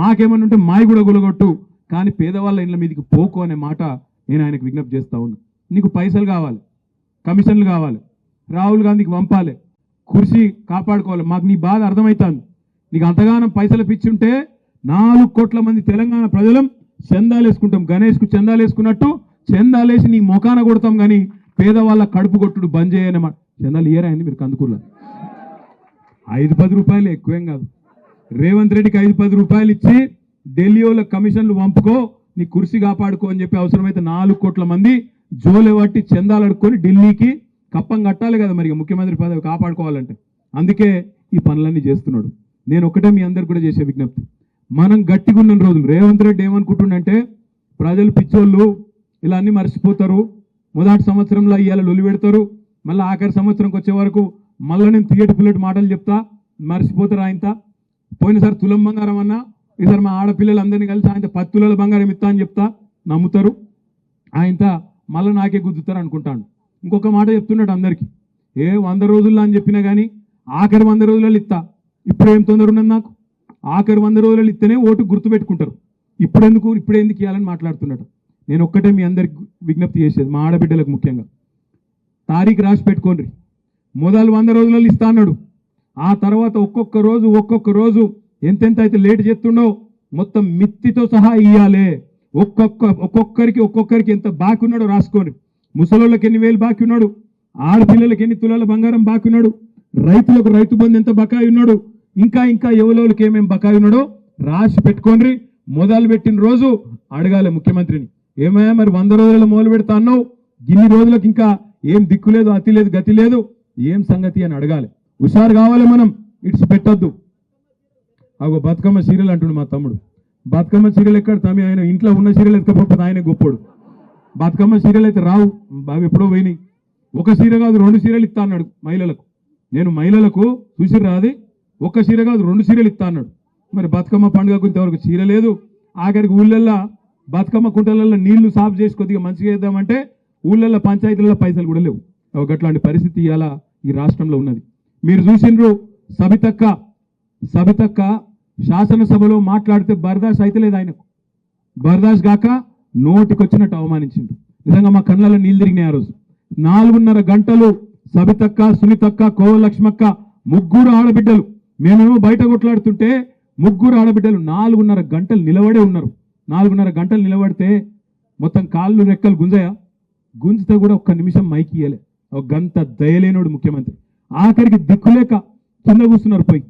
మాకేమన్నా ఉంటే మాయ కూడా గులగొట్టు. కానీ పేదవాళ్ళ ఇళ్ళ మీదకి పోకు అనే మాట నేను ఆయనకు విజ్ఞప్తి చేస్తా ఉన్నా. నీకు పైసలు కావాలి కమిషన్లు కావాలి రాహుల్ గాంధీకి పంపాలి కుర్చీ కాపాడుకోవాలి. మాకు నీ బాధ అర్థమవుతుంది నీకు అంతగానం పైసలు పిచ్చి ఉంటే నాలుగు కోట్ల మంది తెలంగాణ ప్రజలం చందాలు వేసుకుంటాం గణేష్కు చందాలు వేసుకున్నట్టు చందాలు వేసి నీ మొఖాన కొడతాం కానీ పేదవాళ్ళ కడుపు కొట్టుడు బంద్ చేయనమాట చందాలు ఇయరాయండి మీరు కందుకూరులో? ఐదు పది రూపాయలు ఎక్కువేం కాదు. రేవంత్ రెడ్డికి ఐదు పది రూపాయలు ఇచ్చి ఢిల్లీ వాళ్ళ కమిషన్లు పంపుకో నీ కుర్సీ కాపాడుకో అని చెప్పి అవసరమైతే నాలుగు కోట్ల మంది జోలే పట్టి చందాలు అడుక్కొని ఢిల్లీకి కప్పం కట్టాలి కదా మరి ముఖ్యమంత్రి పదవి కాపాడుకోవాలంటే. అందుకే ఈ పనులన్నీ చేస్తున్నాడు. నేను ఒకటే మీ అందరికి కూడా చేసే విజ్ఞప్తి. మనం గట్టిగా ఉన్న రోజులు రేవంత్ రెడ్డి ఏమనుకుంటుండంటే ప్రజలు పిచ్చోళ్ళు ఇలా అన్ని మర్చిపోతారు. మొదటి సంవత్సరంలో ఇవాళ లొలి పెడతారు. మళ్ళీ ఆఖరి సంవత్సరంకి వచ్చే వరకు మళ్ళీ నేను తీయటి పుల్లటి మాటలు చెప్తా మర్చిపోతారు ఆయనత పోయినసారి తులం బంగారం అన్నా ఈసారి మా ఆడపిల్లలందరినీ కలిసి ఆయన పది తులాల బంగారం ఇస్తా అని చెప్తా నమ్ముతారు. ఆయనత మళ్ళీ నాకే గుద్దుతారు అనుకుంటాను ఇంకొక మాట చెప్తున్నాడు అందరికీ ఏ వంద రోజుల్లో అని చెప్పినా కానీ ఆఖరి వంద రోజులలో ఇస్తా. ఇప్పుడు ఏం తొందర ఉన్నది నాకు? ఆఖరి వంద రోజులలో ఇస్తేనే ఓటు గుర్తుపెట్టుకుంటారు. ఇప్పుడెందుకు? ఇప్పుడు ఎందుకు ఇవ్వాలని మాట్లాడుతున్నాడు నేను ఒక్కటే మీ అందరికి విజ్ఞప్తి చేసేది మా ఆడబిడ్డలకు ముఖ్యంగా. తారీఖు రాసి పెట్టుకోండి. మొదలు వంద రోజులలో ఇస్తా అన్నాడు. ఆ తర్వాత ఒక్కొక్క రోజు ఒక్కొక్క రోజు ఎంతెంత అయితే లేట్ చేస్తుండో మొత్తం మిత్తితో సహా ఇయ్యాలే. ఒక్కొక్క ఒక్కొక్కరికి ఒక్కొక్కరికి ఎంత బాకీ ఉన్నాడో రాసుకోండి. ముసలోళ్ళకి ఎన్ని వేలు బాకీ ఉన్నాడు? ఆడపిల్లలకి ఎన్ని తులాల బంగారం బాకీ ఉన్నాడు? రైతులకు రైతు బంధు ఎంత బకాయి ఉన్నాడు? ఇంకా ఇంకా ఎవలోళ్ళకి ఏమేమి బకాయి ఉన్నాడో రాసి పెట్టుకోండి. మొదలు పెట్టిన రోజు అడగాలి ముఖ్యమంత్రిని. ఏమయ్యా మరి వంద రోజుల్లో మొదలు పెడతా అన్నావు? ఇన్ని రోజులకు ఇంకా ఏం దిక్కు లేదు అతి లేదు గతి లేదు. ఏం సంగతి అని అడగాలి. హుషారు కావాలి మనం ఇట్స్ పెట్టద్దు. అగో బతుకమ్మ సీరియల్ అంటుండు మా తమ్ముడు. బతుకమ్మ సీరియల్ ఎక్కడ తమి ఆయన ఇంట్లో ఉన్న సీరియల్ ఎత్తుకపోతే ఆయన గొప్పడు. బతుకమ్మ సీరియల్ అయితే రావు బాగా ఎప్పుడో పోయినాయి. ఒక సీరియల్ కాదు రెండు సీరియల్ ఇస్తా అన్నాడు మహిళలకు. నేను మహిళలకు చూసి రాది ఒక చీర కాదు రెండు చీరలు ఇస్తా అన్నాడు. మరి బతుకమ్మ పండుగ ఇంతవరకు చీర లేదు. ఆఖరికి ఊళ్ళల్లో బతుకమ్మ కుంటలలో నీళ్ళు సాఫ్ చేసి కొద్దిగా మంచిగా చేద్దామంటే ఊళ్ళల్లో పంచాయతీలలో పైసలు కూడా లేవు. ఒక అట్లాంటి పరిస్థితి ఇలా ఈ రాష్ట్రంలో ఉన్నది. మీరు చూసిండ్రు సబితక్క సబితక్క శాసనసభలో మాట్లాడితే బర్దాష్ అయితే లేదు ఆయనకు. బర్దాష్ గాక నోటికొచ్చినట్టు అవమానించిండు. నిజంగా మా కళ్ళలో నీళ్ళు తిరిగినాయి ఆ రోజు. నాలుగున్నర గంటలు సబితక్క సునీతక్క కోవలక్ష్మక్క ముగ్గురు ఆడబిడ్డలు మేమేమో బయట కొట్లాడుతుంటే ముగ్గురు ఆడబిడ్డలు నాలుగున్నర గంటలు నిలబడే ఉన్నారు. నాలుగున్నర గంటలు నిలబడితే మొత్తం కాళ్ళు రెక్కలు గుంజయా? గుంజితే కూడా ఒక్క నిమిషం మైకి ఇయ్యలే. ఒక గంట దయలేనోడు ముఖ్యమంత్రి. ఆఖరికి దిక్కులేక కింద కూర్చున్నారు పోయి.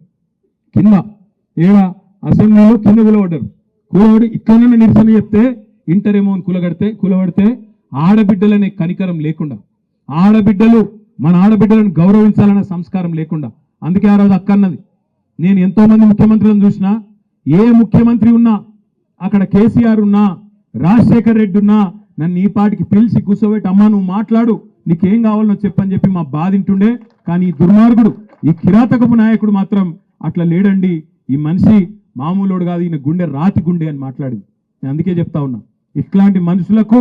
కింద. ఏడా అసెంబ్లీలో కింద కూలబడ్డారు. కూలబడి ఇక్కడనే నిరసన చెప్తే ఇంటరేమో అని కూలగడితే కూలబడితే ఆడబిడ్డలనే కనికరం లేకుండా ఆడబిడ్డలు మన ఆడబిడ్డలను గౌరవించాలనే సంస్కారం లేకుండా. అందుకే ఆ రోజు అక్కన్నది. నేను ఎంతో మంది ముఖ్యమంత్రులను చూసినా ఏ ముఖ్యమంత్రి ఉన్నా అక్కడ కేసీఆర్ ఉన్నా రాజశేఖర్ రెడ్డి ఉన్నా నన్ను ఈ పాటికి పిలిచి కూర్చోబెట్టి అమ్మా నువ్వు మాట్లాడు నీకేం కావాలనో చెప్పని చెప్పి మా బాధింటుండే కానీ ఈ దుర్మార్గుడు ఈ కిరాతకపు నాయకుడు మాత్రం అట్లా లేడండి. ఈ మనిషి మామూలుడు కాదు ఈయన గుండె రాతి గుండె అని మాట్లాడింది. నేను అందుకే చెప్తా ఉన్నా ఇట్లాంటి మనుషులకు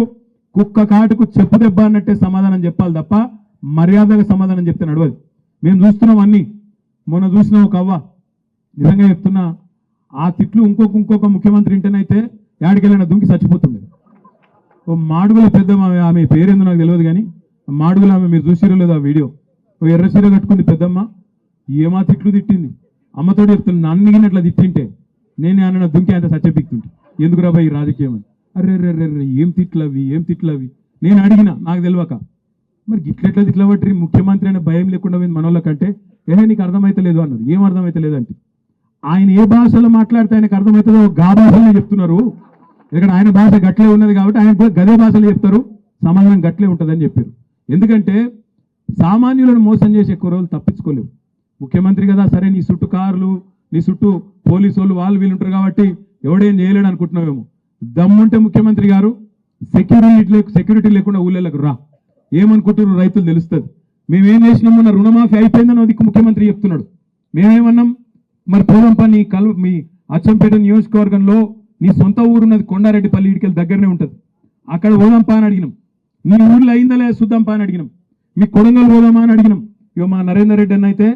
కుక్క కాటుకు చెప్పు దెబ్బ అన్నట్టే సమాధానం చెప్పాలి తప్ప మర్యాదగా సమాధానం చెప్తే నడవదు. మేము చూస్తున్నాం అన్ని. మొన్న చూసినాం ఒక అవ్వ. నిజంగా చెప్తున్నా ఆ తిట్లు ఇంకొక ఇంకొక ముఖ్యమంత్రి ఇంటనైతే ఏడికెళ్ళిన దుంకి చచ్చిపోతుంది. ఓ మాడుగుల పెద్ద ఆమె పేరేందో నాకు తెలియదు కానీ మాడుగుల ఆమె మీరు చూసిరో లేదు ఆ వీడియో? ఓ ఎర్ర చీర కట్టుకుంది పెద్దమ్మ ఏమా తిట్లు తిట్టింది? అమ్మతో చెప్తున్నా నన్ను అట్లా తిట్టింటే నేను అన్న దుంకి అంత సత్యపిక్తుంటే? ఎందుకు రాబాయి ఈ రాజకీయం అని? అరే రే రే రే ఏం తిట్లు అవి ఏం తిట్లు అవి నేను అడిగిన నాకు తెలియక మరి గిట్లెట్లా తిట్ల పట్టి ముఖ్యమంత్రి అనే భయం లేకుండా పోయింది మనోళ్ళకంటే? ఏహే నీకు అర్థమైతే లేదు అన్నారు ఏం అర్థమైతే లేదంటే ఆయన ఏ భాషలో మాట్లాడితే ఆయనకు అర్థమవుతుందో గా భాషలో చెప్తున్నారు. ఇక్కడ ఆయన భాష గట్లే ఉన్నది కాబట్టి ఆయన గదే భాషలో చెప్తారు. సమాధానం గట్లే ఉంటుందని చెప్పారు. ఎందుకంటే సామాన్యులను మోసం చేసి ఎక్కువ రోజులు తప్పించుకోలేవు. ముఖ్యమంత్రి కదా సరే నీ చుట్టూ కార్లు నీ చుట్టూ పోలీసు వాళ్ళు వాళ్ళు వీళ్ళు ఉంటారు కాబట్టి ఎవడేం చేయలేడు అనుకుంటున్నావేమో. దమ్ముంటే ముఖ్యమంత్రి గారు సెక్యూరిటీ సెక్యూరిటీ లేకుండా ఊళ్ళకు రా. ఏమనుకుంటున్నారు రైతులు తెలుస్తుంది. మేమేం చేసినాం మొన్న రుణమాఫీ అయిపోయిందని అది ముఖ్యమంత్రి చెప్తున్నాడు. మేమేమన్నాం? మరి పోదంపా నీ కల్ మీ అచ్చంపేట నియోజకవర్గంలో నీ సొంత ఊరున్నది కొండారెడ్డిపల్లి ఇడికెళ్ళి దగ్గరనే ఉంటుంది. అక్కడ పోదాంపా అని అడిగినాం. నీ ఊర్లో అయిందా లేదా చూద్దాంపా అని అడిగినాం. మీ కొడంగల్ పోదామా అని అడిగినాం. ఇక మా నరేందర్ రెడ్డి అన్న అయితే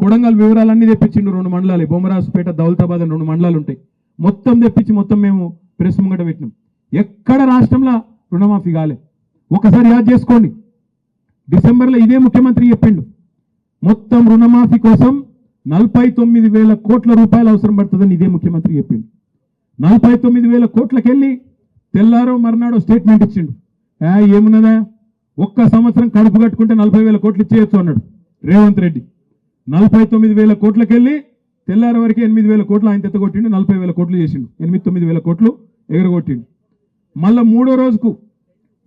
కొడంగల్ వివరాలన్నీ తెప్పించిండు రెండు మండలాలు. బొమ్మరాజుపేట దౌలతాబాద్ అని రెండు మండలాలు ఉంటాయి. మొత్తం తెప్పించి మొత్తం మేము ప్రెస్ ముంగట పెట్టినాం. ఎక్కడ రాష్ట్రంలో రుణమాఫీ కాలే. ఒకసారి యాద్ చేసుకోండి. డిసెంబర్లో ఇదే ముఖ్యమంత్రి చెప్పిండు. మొత్తం రుణమాఫీ కోసం నలభై తొమ్మిది వేల కోట్ల రూపాయలు అవసరం పడుతుందని ఇదే ముఖ్యమంత్రి చెప్పిండు. నలభై తొమ్మిది వేల కోట్లకెళ్ళి తెల్లారో మర్నాడో స్టేట్మెంట్ ఇచ్చిండు. ఏమున్నదా? ఒక్క సంవత్సరం కడుపు కట్టుకుంటే నలభై వేల కోట్లు ఇచ్చేయచ్చు అన్నాడు రేవంత్ రెడ్డి. నలభై తొమ్మిది వేల కోట్లకెళ్ళి తెల్లారి వరకు ఎనిమిది వేల కోట్లు ఆయన తెత్తగొట్టిండు నలభై వేల కోట్లు చేసిండు. ఎనిమిది తొమ్మిది వేల కోట్లు ఎగరగొట్టిండు. మళ్ళీ మూడో రోజుకు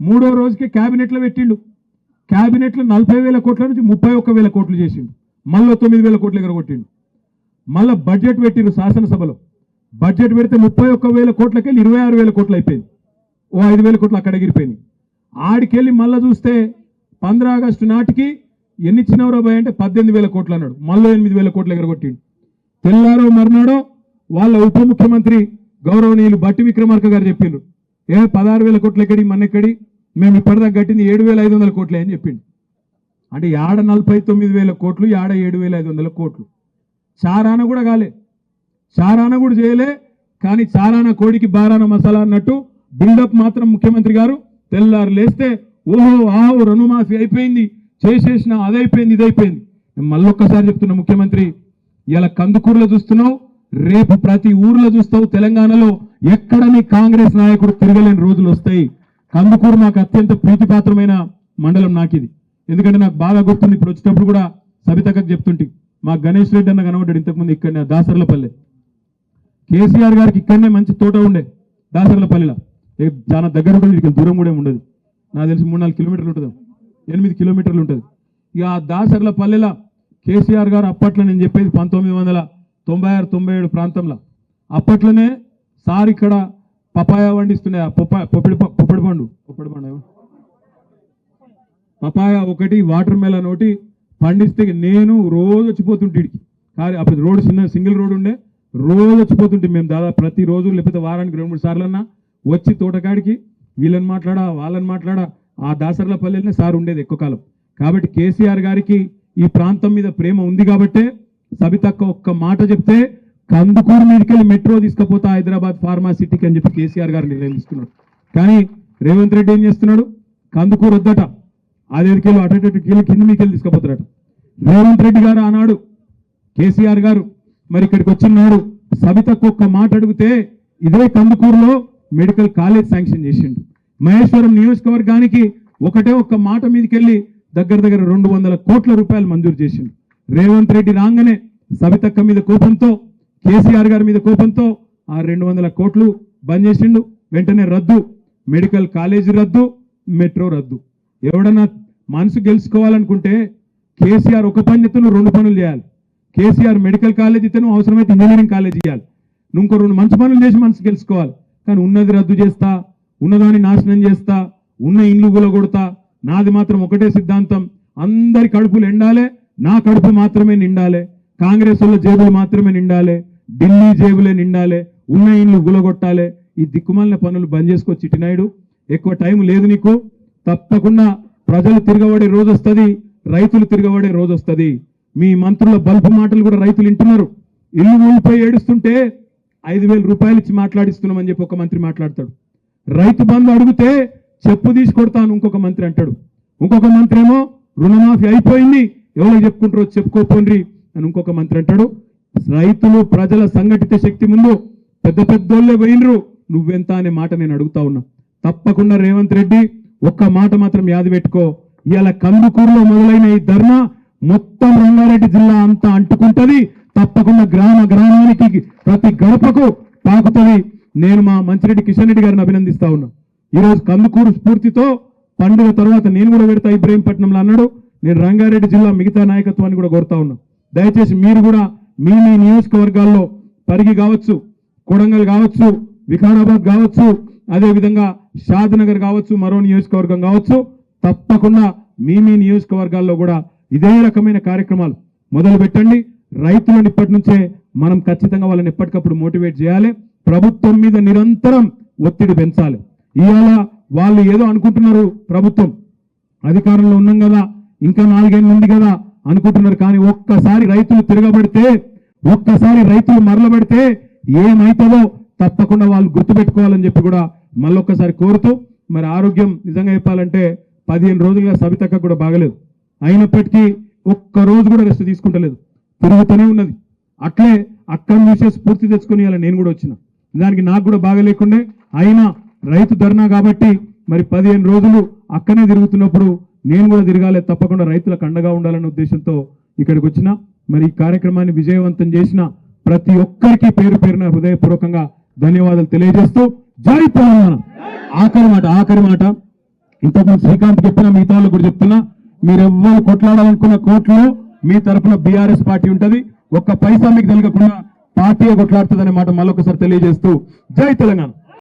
మూడో రోజుకి క్యాబినెట్లో పెట్టిండు. క్యాబినెట్లో నలభై వేల కోట్ల నుంచి ముప్పై ఒక్క వేల కోట్లు చేసిండు. మళ్ళీ తొమ్మిది వేల కోట్లు ఎగరగొట్టిండు. మళ్ళా బడ్జెట్ పెట్టిండు శాసనసభలో. బడ్జెట్ పెడితే ముప్పై ఒక్క వేల కోట్లకెళ్ళి ఇరవై ఆరు వేల కోట్లు అయిపోయింది. ఓ ఐదు వేల కోట్లు అక్కడ ఎగిరిపోయినాయి ఆడికెళ్ళి మళ్ళీ చూస్తే పంద్రా ఆగస్టు నాటికి ఎన్ని ఇచ్చినవరో భయ అంటే పద్దెనిమిది వేల కోట్లు అన్నాడు. మళ్ళీ ఎనిమిది వేల కోట్లు ఎగరగొట్టిండు. తెల్లారో మర్నాడో వాళ్ళ ఉప ముఖ్యమంత్రి గౌరవనీయులు బట్టి విక్రమార్క గారు చెప్పిండ్రు. ఏ పదహారు వేల కోట్లు ఎక్కడి మన్నెక్కడి? మేము ఇప్పటిదాకా కట్టింది ఏడు వేల ఐదు వందల కోట్లే అని చెప్పిండు. అంటే యాడ నలభై తొమ్మిది వేల కోట్లు యాడ ఏడు వేల ఐదు వందల కోట్లు. చారాన కూడా కాలే. చారాన కూడా చేయలే కానీ చారాన కోడికి బారాన మసాలా అన్నట్టు బిల్డప్ మాత్రం ముఖ్యమంత్రి గారు తెల్లారు లేస్తే ఓహో ఆహో రుణమాఫీ అయిపోయింది చేసేసిన అదైపోయింది ఇదైపోయింది. నేను మళ్ళొక్కసారి చెప్తున్నా ముఖ్యమంత్రి ఇలా కందుకూరులో చూస్తున్నావు రేపు ప్రతి ఊర్లో చూస్తావు తెలంగాణలో ఎక్కడ నీ కాంగ్రెస్ నాయకుడు తిరగలేని రోజులు వస్తాయి. కందుకూరు నాకు అత్యంత ప్రీతిపాత్రమైన మండలం నాకు ఇది ఎందుకంటే నాకు బాగా గుర్తుంది ఇప్పుడు వచ్చేటప్పుడు కూడా సబితక్కకు చెప్తుంటే మా గణేష్ రెడ్డి అన్న కనబడ్డాడు ఇంతకుముందు ఇక్కడనే దాసర్లపల్లె. కేసీఆర్ గారికి ఇక్కడనే మంచి తోట ఉండే దాసర్లపల్లిలో. చాలా దగ్గర ఉంటుంది ఇక్కడ దూరం కూడా ఉండదు. నాకు తెలిసి మూడు నాలుగు కిలోమీటర్లు ఉంటుంది. ఎనిమిది కిలోమీటర్లు ఉంటుంది. ఇక ఆ దాసర్ల పల్లెలో కేసీఆర్ గారు అప్పట్లో నేను చెప్పేది పంతొమ్మిది వందల తొంభై ఆరు తొంభై ఏడు ప్రాంతంలో. అప్పట్లోనే సార్ ఇక్కడ పపాయ పండిస్తుండే పొప్ప పొప్పిడి పొప్పిడి పండు. పొప్పిడి పండు పపాయ ఒకటి వాటర్ మెలన్ ఒకటి పండిస్తే నేను రోజు వచ్చిపోతుంటే కానీ అప్పుడు రోడ్ చిన్న సింగిల్ రోడ్ ఉండే రోజు వచ్చిపోతుంటే మేము దాదాపు ప్రతి రోజు లేకపోతే వారానికి రెండు మూడు సార్లన్నా వచ్చి తోటకాడికి వీళ్ళని మాట్లాడా వాళ్ళని మాట్లాడా ఆ దాసర్ల పల్లెలనే సార్ ఉండేది ఎక్కువ కాలం. కాబట్టి కేసీఆర్ గారికి ఈ ప్రాంతం మీద ప్రేమ ఉంది కాబట్టే సబితక్క ఒక్క మాట చెప్తే కందుకూరు మీదకెళ్ళి మెట్రో తీసుకుపోతా హైదరాబాద్ ఫార్మాసిటీకి అని చెప్పి కేసీఆర్ గారు నిర్ణయం తీసుకున్నాడు. కానీ రేవంత్ రెడ్డి ఏం చేస్తున్నాడు? కందుకూరు వద్దట. అదేడికెళ్ళి అటు ఇటు కింద మీకు వెళ్ళి తీసుకుపోతారట. రేవంత్ రెడ్డి గారు ఆనాడు కేసీఆర్ గారు మరి ఇక్కడికి వచ్చినాడు సబితకు ఒక్క మాట అడిగితే ఇదే కందుకూరులో మెడికల్ కాలేజ్ శాంక్షన్ చేసిండు. మహేశ్వరం నియోజకవర్గానికి ఒకటే ఒక్క మాట మీదకెళ్ళి దగ్గర దగ్గర రెండు వందల కోట్ల రూపాయలు మంజూరు చేసిండు. రేవంత్ రెడ్డి రాగానే సబితక్క మీద కోపంతో కేసీఆర్ గారి మీద కోపంతో ఆ రెండు వందల కోట్లు బంద్ చేసిండు. వెంటనే రద్దు మెడికల్ కాలేజీ రద్దు మెట్రో రద్దు. ఎవడన్నా మనసు గెలుచుకోవాలనుకుంటే కేసీఆర్ ఒక పని రెండు పనులు చేయాలి. కేసీఆర్ మెడికల్ కాలేజ్ ఇతను అవసరమైతే ఇంజనీరింగ్ కాలేజ్ ఇవ్వాలి నువ్వు ఇంకో రెండు మంచి పనులు చేసి మనసు గెలుచుకోవాలి. కానీ ఉన్నది రద్దు చేస్తా ఉన్నదాన్ని నాశనం చేస్తా ఉన్న ఇండ్లు గులగొడతా నాది మాత్రం ఒకటే సిద్ధాంతం. అందరి కడుపులు ఎండాలే నా కడుపు మాత్రమే నిండాలే. కాంగ్రెస్ వాళ్ళ జేబులు మాత్రమే నిండాలే. ఢిల్లీ జేబులే నిండాలే. ఉన్న ఇండ్లు గులగొట్టాలే ఈ దిక్కుమాలిన పనులు బంద్ చేసుకో చిట్టినాయుడు. ఎక్కువ టైం లేదు నీకు. తప్పకుండా ప్రజలు తిరగబడే రోజు వస్తుంది రైతులు తిరగబడే రోజు వస్తుంది మీ మంత్రుల బల్బు మాటలు కూడా రైతులు వింటున్నారు. ఇల్లు ఊళ్ళిపోయి ఏడుస్తుంటే ఐదు వేల రూపాయలు ఇచ్చి మాట్లాడిస్తున్నామని చెప్పి ఒక మంత్రి మాట్లాడతాడు. రైతు బంధు అడిగితే చెప్పు తీసి కొడతాను ఇంకొక మంత్రి అంటాడు. ఇంకొక మంత్రి ఏమో రుణమాఫీ అయిపోయింది ఎవరు చెప్పుకుంటారో చెప్పుకోపోండి అని ఇంకొక మంత్రి అంటాడు. రైతులు ప్రజల సంఘటిత శక్తి ముందు పెద్ద పెద్దోళ్ళే పోయినరు. నువ్వెంత అనే మాట నేను అడుగుతా ఉన్నా. తప్పకుండా రేవంత్ రెడ్డి ఒక్క మాట మాత్రం యాది పెట్టుకో. ఇవాళ కందుకూరులో మొదలైన ఈ ధర్నా మొత్తం రంగారెడ్డి జిల్లా అంతా అంటుకుంటది. తప్పకుండా గ్రామ గ్రామానికి ప్రతి గడపకు తాకుతుంది. నేను మా మంచిరెడ్డి కిషన్ రెడ్డి గారిని అభినందిస్తా ఉన్నా. ఈరోజు కందుకూరు స్ఫూర్తితో పండుగ తర్వాత నేను కూడా పెడతా ఇబ్రహీంపట్నంలో అన్నాడు. నేను రంగారెడ్డి జిల్లా మిగతా నాయకత్వాన్ని కూడా కోరుతా ఉన్నా. దయచేసి మీరు కూడా మీ మీ నియోజకవర్గాల్లో పరిగి కావచ్చు కొడంగల్ కావచ్చు వికారాబాద్ కావచ్చు అదేవిధంగా షాద్ షాద్నగర్ కావచ్చు మరో నియోజకవర్గం కావచ్చు తప్పకుండా మీ మీ నియోజకవర్గాల్లో కూడా ఇదే రకమైన కార్యక్రమాలు మొదలు పెట్టండి రైతులను ఇప్పటి నుంచే మనం ఖచ్చితంగా వాళ్ళని ఎప్పటికప్పుడు మోటివేట్ చేయాలి. ప్రభుత్వం మీద నిరంతరం ఒత్తిడి పెంచాలి. ఇవాళ వాళ్ళు ఏదో అనుకుంటున్నారు ప్రభుత్వం. అధికారంలో ఉన్నాం కదా ఇంకా నాలుగేళ్ళు ఉంది కదా అనుకుంటున్నారు. కానీ ఒక్కసారి రైతులు తిరగబడితే ఒక్కసారి రైతులు మరలబడితే ఏమైతుందో తప్పకుండా వాళ్ళు గుర్తుపెట్టుకోవాలని చెప్పి కూడా మళ్ళొక్కసారి కోరుతూ మరి ఆరోగ్యం నిజంగా చెప్పాలంటే పదిహేను రోజులుగా సవితక్క కూడా బాగలేదు. అయినప్పటికీ ఒక్క రోజు కూడా రెస్ట్ తీసుకుంటలేదు. తిరుగుతూనే ఉన్నది. అట్లే అక్కడి నుంచే స్ఫూర్తి తెచ్చుకొని అలా నేను కూడా వచ్చిన. దానికి నాకు కూడా బాగలేకుండే అయినా రైతు ధర్నా కాబట్టి మరి పదిహేను రోజులు అక్కనే తిరుగుతున్నప్పుడు నేను కూడా తిరగాలి తప్పకుండా రైతులకు అండగా ఉండాలనే ఉద్దేశంతో ఇక్కడికి వచ్చిన. మరి ఈ కార్యక్రమాన్ని విజయవంతం చేసిన ప్రతి ఒక్కరికి పేరు పేరున హృదయపూర్వకంగా ధన్యవాదాలు తెలియజేస్తూ జై తెలంగాణ ఆఖరి మాట ఆఖరి మాట. ఇంతకుముందు శ్రీకాంత్ చెప్పినా మిగతా వాళ్ళు కూడా చెప్తున్నా మీరు ఎవ్వరు కొట్లాడాలనుకున్న కోర్టులో మీ తరఫున బీఆర్ఎస్ పార్టీ ఉంటది. ఒక్క పైసా మీకు తెలియకుండా పార్టీ కొట్లాడుతుందనే మాట మళ్ళొకసారి తెలియజేస్తూ జై తెలంగాణ.